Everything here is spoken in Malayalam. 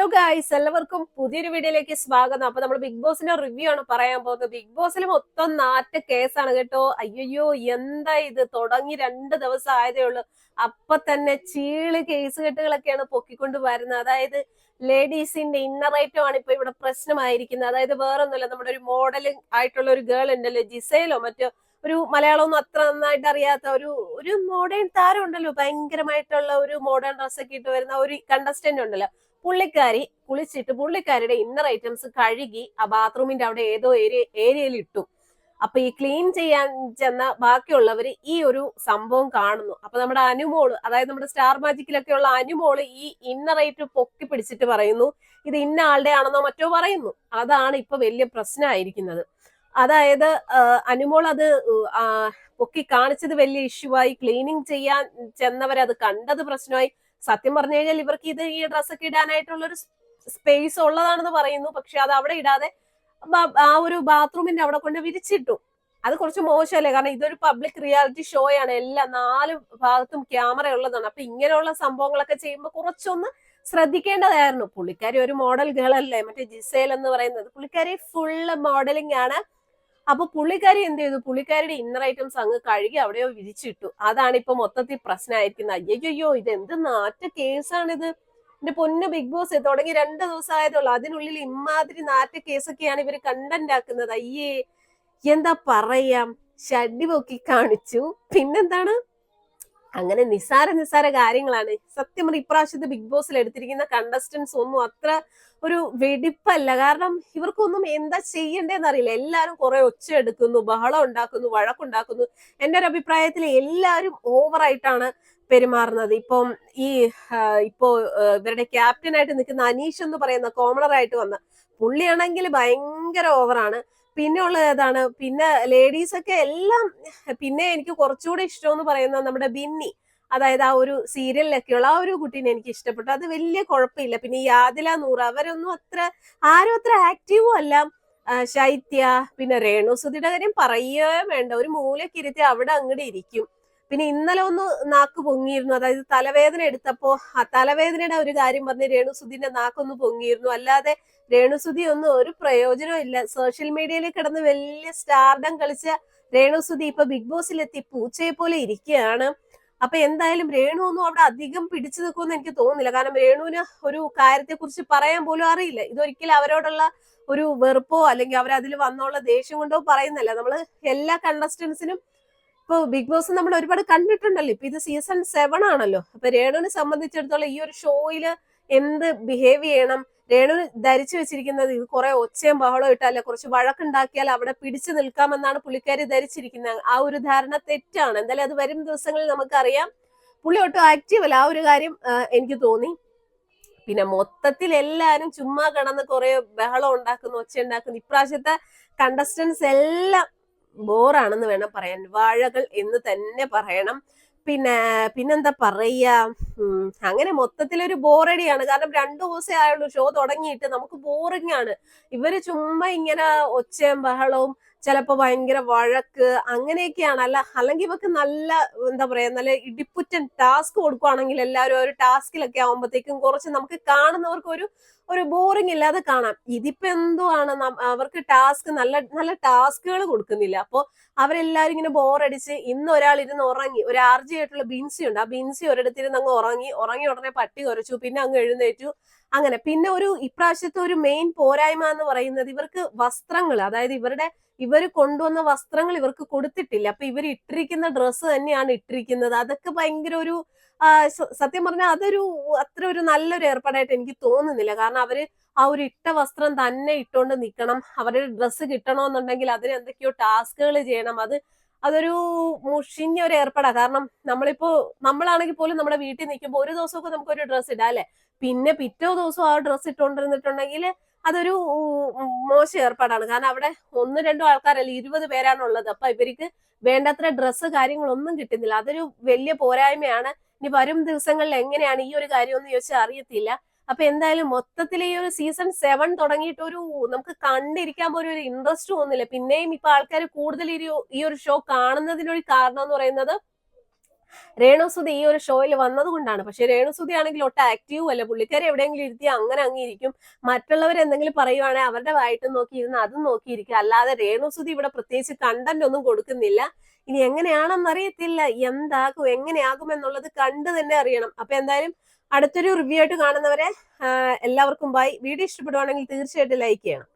ഹലോ ഗായ്സ് എല്ലാവർക്കും പുതിയൊരു വീഡിയോയിലേക്ക് സ്വാഗതം. അപ്പൊ നമ്മൾ ബിഗ് ബോസിന്റെ റിവ്യൂ ആണ് പറയാൻ പോകുന്നത്. ബിഗ് ബോസിൽ മൊത്തം നാറ്റ കേസാണ് കേട്ടോ. അയ്യോ എന്താ ഇത്? തുടങ്ങി രണ്ട് ദിവസം ആയതേ ഉള്ളൂ. അപ്പൊ തന്നെ ചീൾ കേസ് കെട്ടുകളൊക്കെയാണ് പൊക്കിക്കൊണ്ട് വരുന്നത്. അതായത് ലേഡീസിന്റെ ഇന്നർ ഐറ്റം ആണ് ഇപ്പൊ ഇവിടെ പ്രശ്നമായിരിക്കുന്നത്. അതായത് വേറൊന്നുമല്ല നമ്മുടെ ഒരു മോഡലിംഗ് ആയിട്ടുള്ള ഒരു ഗേൾ ഉണ്ടല്ലോ ജിസയിലോ മറ്റോ ഒരു മലയാളമൊന്നും അത്ര നന്നായിട്ട് അറിയാത്ത ഒരു ഒരു മോഡേൺ താരം ഉണ്ടല്ലോ. ഭയങ്കരമായിട്ടുള്ള ഒരു മോഡേൺ ഡ്രസ്സൊക്കെ ഇട്ട് വരുന്ന ഒരു കണ്ടസ്റ്റന്റ് ഉണ്ടല്ലോ. പുള്ളിക്കാരി കുളിച്ചിട്ട് പുള്ളിക്കാരിയുടെ ഇന്നർ ഐറ്റംസ് കഴുകി ആ ബാത്റൂമിന്റെ അവിടെ ഏതോ ഏരിയ ഏരിയയിൽ ഇട്ടു. അപ്പൊ ഈ ക്ലീൻ ചെയ്യാൻ ചെന്ന ബാക്കിയുള്ളവര് ഈ ഒരു സംഭവം കാണുന്നു. അപ്പൊ നമ്മുടെ അനുമോൾ അതായത് നമ്മുടെ സ്റ്റാർ മാജിക്കിലൊക്കെ ഉള്ള അനുമോൾ ഈ ഇന്നർ ഐറ്റം പൊക്കി പിടിച്ചിട്ട് പറയുന്നു ഇത് ഇന്ന ആളുടെ ആണെന്നോ മറ്റോ പറയുന്നു. അതാണ് ഇപ്പൊ വലിയ പ്രശ്നമായിരിക്കുന്നത്. അതായത് അനുമോൾ അത് പൊക്കി കാണിച്ചത് വലിയ ഇഷ്യൂ ആയി. ക്ലീനിങ് ചെയ്യാൻ ചെന്നവരത് കണ്ടത് പ്രശ്നമായി. സത്യം പറഞ്ഞു കഴിഞ്ഞാൽ ഇവർക്ക് ഇത് ഈ ഡ്രസ്സൊക്കെ ഇടാനായിട്ടുള്ള ഒരു സ്പേസ് ഉള്ളതാണെന്ന് പറയുന്നു. പക്ഷെ അത് അവിടെ ഇടാതെ ആ ഒരു ബാത്റൂമിന്റെ അവിടെ കൊണ്ട് വിരിച്ചിട്ടു. അത് കുറച്ച് മോശമല്ലേ? കാരണം ഇതൊരു പബ്ലിക് റിയാലിറ്റി ഷോ ആണ്. എല്ലാ നാല് ഭാഗത്തും ക്യാമറ ഉള്ളതാണ്. അപ്പൊ ഇങ്ങനെയുള്ള സംഭവങ്ങളൊക്കെ ചെയ്യുമ്പോൾ കുറച്ചൊന്ന് ശ്രദ്ധിക്കേണ്ടതായിരുന്നു. പുള്ളിക്കാരി ഒരു മോഡൽ ഗേൾ അല്ലേ? മറ്റേ ജിസേൽ എന്ന് പറയുന്നത്. പുള്ളിക്കാരി ഫുള്ള് മോഡലിംഗ് ആണ്. അപ്പൊ പുള്ളിക്കാരി എന്ത് ചെയ്തു? പുള്ളിക്കാരിയുടെ ഇന്നർ ഐറ്റംസ് അങ്ങ് കഴുകി അവിടെയോ വിരിച്ചിട്ടു. അതാണ് ഇപ്പൊ മൊത്തത്തിൽ പ്രശ്നമായിരിക്കുന്നത്. അയ്യയ്യോ ഇത് എന്ത് നാറ്റ കേസാണിത്? എന്റെ പൊന്ന് ബിഗ് ബോസ് തുടങ്ങി രണ്ട് ദിവസം ആയതുള്ളൂ അതിനുള്ളിൽ ഇമാതിരി നാറ്റ കേസൊക്കെയാണ് ഇവർ കണ്ടന്റ് ആക്കുന്നത്. അയ്യേ എന്താ പറയാം? ഷഡ്ഡി പൊക്കി കാണിച്ചു. പിന്നെന്താണ്? അങ്ങനെ നിസാര നിസാര കാര്യങ്ങളാണ്. സത്യം പറഞ്ഞ ഇപ്രാവശ്യത്തെ ബിഗ് ബോസിൽ എടുത്തിരിക്കുന്ന കണ്ടസ്റ്റൻസ് ഒന്നും അത്ര ഒരു വെടിപ്പല്ല. കാരണം ഇവർക്കൊന്നും എന്താ ചെയ്യണ്ടേന്ന് അറിയില്ല. എല്ലാരും കുറെ ഒച്ച എടുക്കുന്നു ബഹളം ഉണ്ടാക്കുന്നു വഴക്കുണ്ടാക്കുന്നു. എന്റെ ഒരു അഭിപ്രായത്തിൽ എല്ലാരും ഓവറായിട്ടാണ് പെരുമാറുന്നത്. ഇപ്പം ഈ ഇപ്പോ ഇവരുടെ ക്യാപ്റ്റനായിട്ട് നിൽക്കുന്ന അനീഷ് എന്ന് പറയുന്ന കോമണർ ആയിട്ട് വന്ന പുള്ളിയാണെങ്കിൽ ഭയങ്കര ഓവറാണ് പിന്നെ ഉള്ളത് ഏതാണ്? പിന്നെ ലേഡീസ് ഒക്കെ എല്ലാം പിന്നെ എനിക്ക് കുറച്ചുകൂടെ ഇഷ്ടം പറയുന്ന നമ്മുടെ ബിന്നി. അതായത് ആ ഒരു സീരിയലിലൊക്കെയുള്ള ആ ഒരു കുട്ടീനെ എനിക്ക് ഇഷ്ടപ്പെട്ടു. അത് വലിയ കുഴപ്പമില്ല. പിന്നെ ഈ ആദില നൂറ് അവരൊന്നും അത്ര ആരും അത്ര ആക്റ്റീവും അല്ല. ശൈത്യ പിന്നെ രേണുസുതിയുടെ കാര്യം പറയുകയോ വേണ്ട. ഒരു മൂലക്കിരുത്തി അവിടെ അങ്ങോട്ട് ഇരിക്കും. പിന്നെ ഇന്നലെ ഒന്ന് നാക്ക് പൊങ്ങിയിരുന്നു. അതായത് തലവേദന എടുത്തപ്പോ ആ തലവേദനയുടെ ഒരു കാര്യം പറഞ്ഞ് രേണുസുതിന്റെ നാക്കൊന്ന് പൊങ്ങിയിരുന്നു. അല്ലാതെ രേണുസുതി ഒന്നും ഒരു പ്രയോജനവും ഇല്ല. സോഷ്യൽ മീഡിയയിൽ കിടന്ന് വലിയ സ്റ്റാർഡം കളിച്ച രേണുസുതി ഇപ്പൊ ബിഗ് ബോസിലെത്തി പൂച്ചയെ പോലെ ഇരിക്കുകയാണ്. അപ്പൊ എന്തായാലും രേണു ഒന്നും അവിടെ അധികം പിടിച്ചു നിൽക്കുമെന്ന് എനിക്ക് തോന്നുന്നില്ല. കാരണം രേണുവിന് ഒരു കാര്യത്തെ കുറിച്ച് പറയാൻ പോലും അറിയില്ല. ഇതൊരിക്കലും അവരോടുള്ള ഒരു വെറുപ്പോ അല്ലെങ്കിൽ അവരതിൽ വന്നുള്ള ദേഷ്യം കൊണ്ടോ പറയുന്നില്ല നമ്മൾ എല്ലാ കണ്ടസ്റ്റൻസിനും ഇപ്പൊ ബിഗ് ബോസ് നമ്മൾ ഒരുപാട് കണ്ടിട്ടുണ്ടല്ലോ. ഇപ്പൊ ഇത് സീസൺ സെവൻ ആണല്ലോ. അപ്പൊ രേണുവിനെ സംബന്ധിച്ചിടത്തോളം ഈ ഒരു ഷോയിൽ എന്ത് ബിഹേവ് ചെയ്യണം? രേണു ധരിച്ചു വെച്ചിരിക്കുന്നത് ഇത് കുറെ ഒച്ചയും ബഹളവും ഇട്ടാലോ കുറച്ച് വഴക്കുണ്ടാക്കിയാൽ അവിടെ പിടിച്ചു നിൽക്കാമെന്നാണ് പുള്ളിക്കാരി ധരിച്ചിരിക്കുന്നത്. ആ ഒരു ധാരണ തെറ്റാണ്. എന്തായാലും അത് വരും ദിവസങ്ങളിൽ നമുക്കറിയാം. പുള്ളി ഒട്ടും ആക്റ്റീവ് അല്ല. ആ ഒരു കാര്യം എനിക്ക് തോന്നി. പിന്നെ മൊത്തത്തിൽ എല്ലാരും ചുമ്മാ കിടന്ന് കുറെ ബഹളം ഉണ്ടാക്കുന്നു ഒച്ച ഉണ്ടാക്കുന്നു ഇപ്രാവശ്യത്തെ കണ്ടസ്റ്റൻസ് എല്ലാം ബോറാണെന്ന് വേണം പറയാൻ. വാഴകൾ എന്ന് തന്നെ പറയണം. പിന്നെ പിന്നെന്താ പറയാ? അങ്ങനെ മൊത്തത്തിലൊരു ബോറടിയാണ് കാരണം രണ്ടു ദിവസമേ ആയുള്ളൂ ഷോ തുടങ്ങിയിട്ട്. നമുക്ക് ബോറിംഗ് ആണ്. ഇവർ ചുമ്മാ ഇങ്ങനെ ഒച്ചയും ബഹളവും ചിലപ്പോ ഭയങ്കര വഴക്ക് അങ്ങനെയൊക്കെയാണ്. അല്ല അല്ലെങ്കിൽ ഇവക്ക് നല്ല എന്താ പറയാ നല്ല ഇടിപ്പുറ്റൻ ടാസ്ക് കൊടുക്കുവാണെങ്കിൽ എല്ലാവരും ഒരു ടാസ്കിലൊക്കെ ആവുമ്പോഴത്തേക്കും കുറച്ച് നമുക്ക് കാണുന്നവർക്ക് ഒരു ഒരു ബോറിംഗ് ഇല്ലാതെ കാണാം. ഇതിപ്പോ എന്തോ ആണ് അവർക്ക് ടാസ്ക് നല്ല നല്ല ടാസ്കുകൾ കൊടുക്കുന്നില്ല. അപ്പോൾ അവരെല്ലാരും ഇങ്ങനെ ബോറടിച്ച് ഇന്ന് ഒരാൾ ഇരുന്ന് ഉറങ്ങി ഒരു ആർജി ആയിട്ടുള്ള ബിൻസി ഉണ്ട്. ആ ബിൻസി ഒരിടത്തിരുന്ന് അങ്ങ് ഉറങ്ങി ഉറങ്ങി ഉടനെ പട്ടി കുറച്ചു പിന്നെ അങ്ങ് എഴുന്നേറ്റു. അങ്ങനെ. പിന്നെ ഒരു ഇപ്രാവശ്യത്തെ ഒരു മെയിൻ പോരായ്മ എന്ന് പറയുന്നത് ഇവർക്ക് വസ്ത്രങ്ങൾ അതായത് ഇവരുടെ ഇവർ കൊണ്ടുവന്ന വസ്ത്രങ്ങൾ ഇവർക്ക് കൊടുത്തിട്ടില്ല. അപ്പൊ ഇവർ ഇട്ടിരിക്കുന്ന ഡ്രസ്സ് തന്നെയാണ് ഇട്ടിരിക്കുന്നത്. അതൊക്കെ ഭയങ്കര ഒരു സത്യം പറഞ്ഞാൽ അതൊരു അത്ര ഒരു നല്ലൊരു ഏർപ്പാടായിട്ട് എനിക്ക് തോന്നുന്നില്ല. കാരണം അവർ ആ ഒരു ഇട്ട വസ്ത്രം തന്നെ ഇട്ടുകൊണ്ട് നിൽക്കണം അവരുടെ ഡ്രസ്സ് കിട്ടണമെന്നുണ്ടെങ്കിൽ അതിന് എന്തൊക്കെയോ ടാസ്കുകൾ ചെയ്യണം. അത് അതൊരു മുഷിഞ്ഞ ഒരു ഏർപ്പാടാ. കാരണം നമ്മളിപ്പോ നമ്മളാണെങ്കിൽ പോലും നമ്മുടെ വീട്ടിൽ നിൽക്കുമ്പോൾ ഒരു ദിവസമൊക്കെ നമുക്ക് ഒരു ഡ്രസ്സ് ഇടാം അല്ലെ? പിന്നെ പിറ്റേ ദിവസം ആ ഡ്രസ്സ് ഇട്ടുകൊണ്ടിരുന്നിട്ടുണ്ടെങ്കിൽ അതൊരു മോശം ഏർപ്പാടാണ്. കാരണം അവിടെ ഒന്ന് രണ്ടോ ആൾക്കാരല്ല ഇരുപത് പേരാണുള്ളത്. അപ്പൊ ഇവർക്ക് വേണ്ടത്ര ഡ്രസ്സ് കാര്യങ്ങളൊന്നും കിട്ടുന്നില്ല. അതൊരു വലിയ പോരായ്മയാണ്. ഇനി വരും ദിവസങ്ങളിൽ എങ്ങനെയാണ് ഈ ഒരു കാര്യം എന്ന് ചോദിച്ചാൽ അറിയത്തില്ല. അപ്പൊ എന്തായാലും മൊത്തത്തിൽ ഈ ഒരു സീസൺ സെവൻ തുടങ്ങിയിട്ട് ഒരു നമുക്ക് കണ്ടിരിക്കാൻ പോലും ഒരു ഇൻട്രസ്റ്റ് തോന്നുന്നില്ല പിന്നെയും ഇപ്പൊ ആൾക്കാർ കൂടുതൽ ഈ ഒരു ഈ ഒരു ഷോ കാണുന്നതിനൊരു കാരണം എന്ന് പറയുന്നത് രേണുസുതി ഈ ഒരു ഷോയിൽ വന്നതുകൊണ്ടാണ്. പക്ഷെ രേണുസുതി ആണെങ്കിൽ ഒട്ടും ആക്റ്റീവ് അല്ല. പുള്ളിക്കാരെ എവിടെയെങ്കിലും ഇരുത്തി അങ്ങനെ അങ്ങിരിക്കും മറ്റുള്ളവർ എന്തെങ്കിലും പറയുവാണെങ്കിൽ അവരുടെ വായിട്ടും നോക്കി ഇരുന്ന് അതും നോക്കിയിരിക്കുക അല്ലാതെ രേണുസുതി ഇവിടെ പ്രത്യേകിച്ച് കണ്ടന്റ് ഒന്നും കൊടുക്കുന്നില്ല. ഇനി എങ്ങനെയാണെന്ന് അറിയത്തില്ല എന്താകും എങ്ങനെയാകും എന്നുള്ളത് കണ്ടു തന്നെ അറിയണം. അപ്പൊ എന്തായാലും അടുത്തൊരു റിവ്യൂ ആയിട്ട് കാണുന്നവരെ എല്ലാവർക്കും ബൈ വീഡിയോ ഇഷ്ടപ്പെടുവാണെങ്കിൽ തീർച്ചയായിട്ടും ലൈക്ക് ചെയ്യണം.